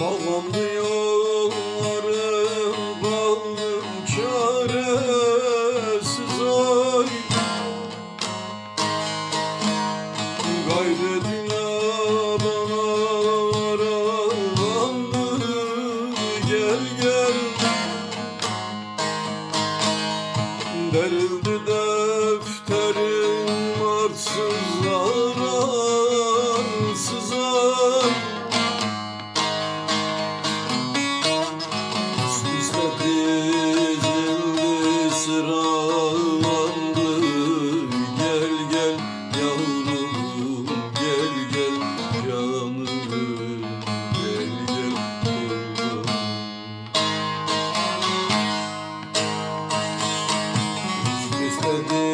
Bağlandı yollarım bağlım çaresiz ay. Gayretine bana yaralandı gel gel. Derildi defterim arsızlar. go